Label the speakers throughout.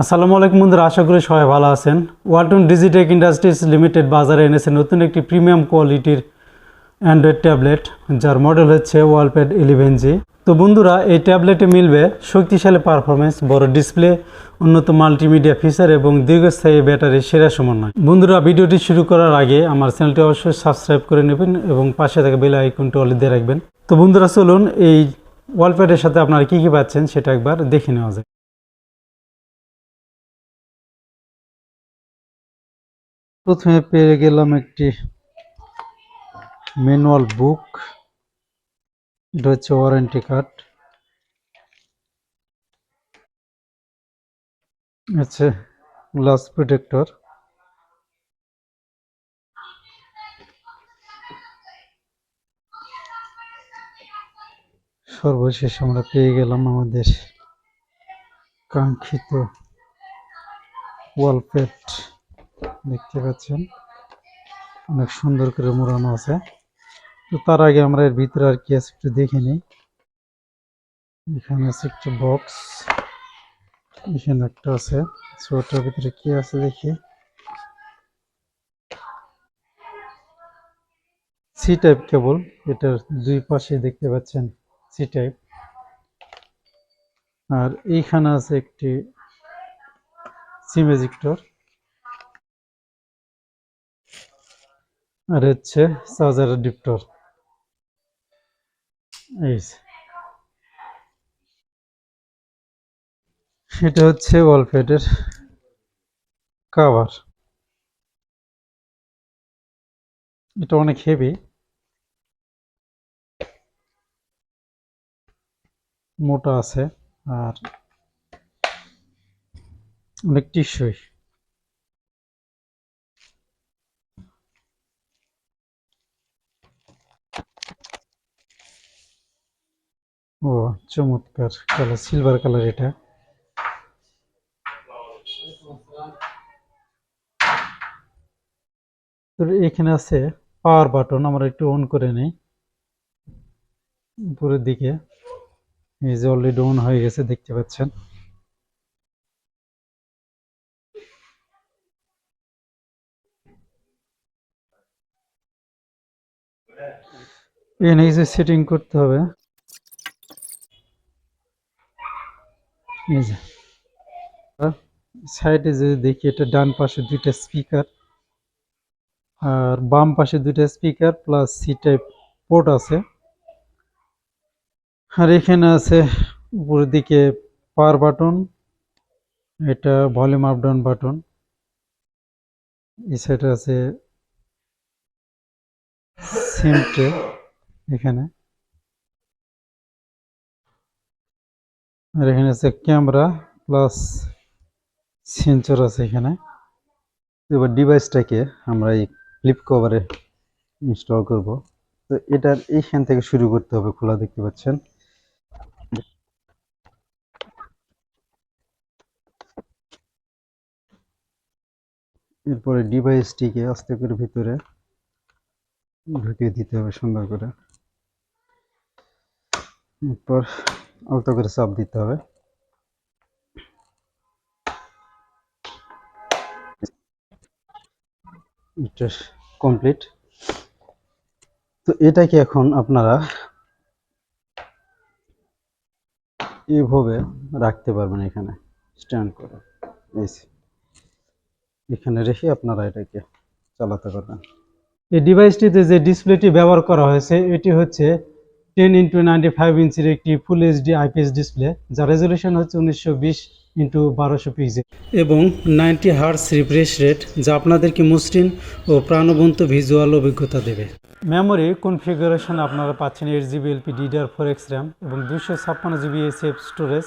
Speaker 1: আসসালামু আলাইকুম বন্ধুরা, আশা করি সবাই ভালো আছেন। ওয়ালটন ডিজিটেক ইন্ডাস্ট্রিজ লিমিটেড বাজারে এনেছে নতুন একটি প্রিমিয়াম কোয়ালিটির অ্যান্ড্রয়েড ট্যাবলেট, যার মডেল হচ্ছে ওয়ালপ্যাড ইলেভেন জি। তো বন্ধুরা, এই ট্যাবলেটে মিলবে শক্তিশালী পারফরমেন্স বড় ডিসপ্লে, উন্নত মাল্টিমিডিয়া ফিচার এবং দীর্ঘস্থায়ী ব্যাটারি সেরা সমন্বয়। বন্ধুরা, ভিডিওটি শুরু করার আগে আমার চ্যানেলটি অবশ্যই সাবস্ক্রাইব করে নেবেন এবং পাশে থাকা বেল আইকনটি অল দিয়ে রাখবেন। তো বন্ধুরা, চলুন এই ওয়ালপ্যাডের সাথে আপনারা কী কী পাচ্ছেন সেটা একবার দেখে নেওয়া যায় প্রথমে পেয়ে গেলাম একটি ম্যানুয়াল বুক। এটা হচ্ছে ওয়ারেন্টি কার্ড। আছে গ্লাস প্রোটেক্টর। সর্বশেষ আমরা পেয়ে গেলাম আমাদের কাঙ্ক্ষিত ওয়ালপেট। দেখতে পাচ্ছেন। অনেক সুন্দর করে মোড়ানো আছে। তো তার আগে আমরা এর ভিতরে আর কি আছে একটু দেখে নিই। এখানে আছে একটা বক্স এখানে একটা আছে। ছোটার ভিতরে কি আছে দেখি? সি টাইপ কেবল এটার দুই পাশে দেখতে পাচ্ছেন সি টাইপ আর এইখানে আছে একটি সিমেজিক্টর আর হচ্ছে চার্জার ডিপ্টর। এই। এটা হচ্ছে ওয়ালপেটের কাভার এটা অনেক হেভি মোটা আছে আর অনেক টিসই ও, চমৎকার কালার সিলভার কালার এটা। এখানে আছে পাওয়ার বাটন আমরা একটু অন করে নেই। উপরের দিকে, এই যে অলরেডি অন হয়ে গেছে, দেখতে পাচ্ছেন। এখানে কিছু সেটিং করতে হবে। যে। সাইডে যদি দেখি, এটা ডান পাশে দুইটা স্পিকার আর বাম পাশে দুইটা speaker plus C type port আছে। আর এখানে আছে উপরের দিকে পাওয়ার বাটন এটা ভলিউম আপ ডাউন বাটন এই সাইডে আছে সিম ট্রে এখানে। আর এখানে আছে ক্যামেরা প্লাস সেন্সর আছে এখানে। এবার ডিভাইসটাকে আমরা এই ফ্লিপ কভারে ইনস্টল করব। তো এটার এইখান থেকে শুরু করতে হবে খোলা, দেখতে পাচ্ছেন? এরপরে ডিভাইসটিকে আস্তে করে ভিতরে ঢুকিয়ে দিতে হবে সুন্দর করে। এরপর আলতো করে চাপ দিতে হবে। কমপ্লিট তো এটাকে এখন আপনারা এইভাবে রাখতে পারবেন এখানে? স্ট্যান্ড করে। এখানে রেখে আপনারা এটাকে চালাতে পারবেন। এই ডিভাইসটিতে যে ডিসপ্লেটি ব্যবহার করা হয়েছে, এটি হচ্ছে টেন ইন্টু নাইনটি ফাইভ ইঞ্চির একটি ফুল এইচডি আইপিএস ডিসপ্লে যার রেজলিউশন হচ্ছে উনিশশো বিশ ইন্টু বারোশো পিক্সেল এবং নাইনটি হার্স রিফ্রেশ রেট যা আপনাদেরকে মসৃণ ও প্রাণবন্ত ভিজুয়াল অভিজ্ঞতা দেবে। মেমোরি কনফিগারেশন আপনারা পাচ্ছেন eight GB LP DDR four X RAM এবং দুশো ছাপ্পান্ন জিবি এসএফ স্টোরেজ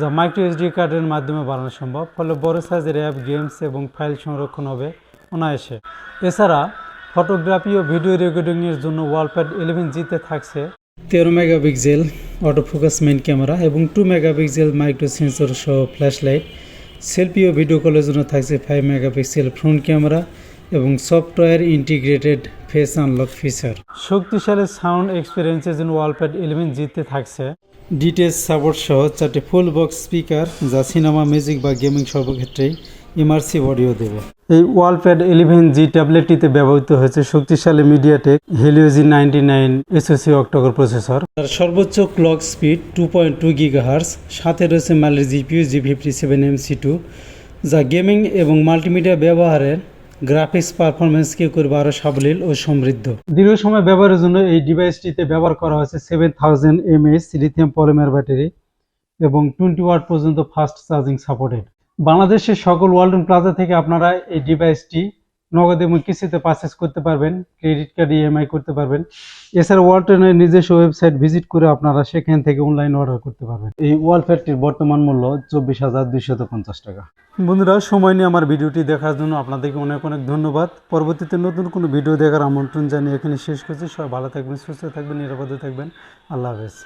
Speaker 1: যা মাইক্রো এসডি কার্ডের মাধ্যমে বাড়ানো সম্ভব, ফলে বড় সাইজের অ্যাপ গেমস এবং ফাইল সংরক্ষণ হবে অনায়াসে। এছাড়া ফটোগ্রাফি ও ভিডিও রেকর্ডিংয়ের জন্য ওয়ালপ্যাড ইলেভেন জিতে থাকছে। তেরো মেগাপিক্সেল অটোফোকাস মেইন ক্যামেরা এবং টু মেগাপিক্সেল মাইক্রো সেন্সর সহ ফ্ল্যাশ লাইট সেলফি ও ভিডিও কলের জন্য থাকছে ফাইভ মেগাপিক্সেল ফ্রন্ট ক্যামেরা এবং software integrated face unlock feature শক্তিশালী সাউন্ড এক্সপিরিয়েন্সের জন্য ওয়ালপ্যাড ইলেভেন জিতে থাকছে। ডিটেলস সাপোর্ট সহ চারটি ফুল বক্স স্পিকার যা সিনেমা মিউজিক বা গেমিং সর্বক্ষেত্রেই ইমার্সিভ অডিও দেবে। এই ওয়ালপ্যাড ইলেভেন জি ট্যাবলেটটিতে ব্যবহৃত হয়েছে শক্তিশালী MediaTek Helio G ninety nine SoC octacore processor. তার সর্বোচ্চ clock speed two point two gigahertz সাথে রয়েছে মালের GPU G fifty seven M C two যা গেমিং এবং মাল্টিমিডিয়া ব্যবহারের গ্রাফিক্স পারফরমেন্সকে করবে আরও সাবলীল ও সমৃদ্ধ। দীর্ঘ সময় ব্যবহারের জন্য এই ডিভাইসটিতে ব্যবহার করা হয়েছে seven thousand mAh lithium polymer battery এবং টোয়েন্টি ওয়াট পর্যন্ত ফাস্ট চার্জিং সাপোর্টেড বাংলাদেশের সকল ওয়ালটন প্লাজা থেকে আপনারা এই ডিভাইসটি নগদ এবং কিস্তিতে পারচেস করতে পারবেন ক্রেডিট কার্ড ইএমআই করতে পারবেন। এছাড়া ওয়ালটনের নিজস্ব ওয়েবসাইট ভিজিট করে আপনারা সেখান থেকে অনলাইন অর্ডার করতে পারবেন। এই ওয়ালপ্যাডটির বর্তমান মূল্য চব্বিশ হাজার দুইশত পঞ্চাশ টাকা। বন্ধুরা, সময় নিয়ে আমার ভিডিওটি দেখার জন্য আপনাদেরকে অনেক অনেক ধন্যবাদ। পরবর্তীতে নতুন কোনো ভিডিও দেখার আমন্ত্রণ জানিয়ে এখানে শেষ করছি। সবাই ভালো থাকবেন, সুস্থ থাকবেন, নিরাপদে থাকবেন। আল্লাহ হাফেজ।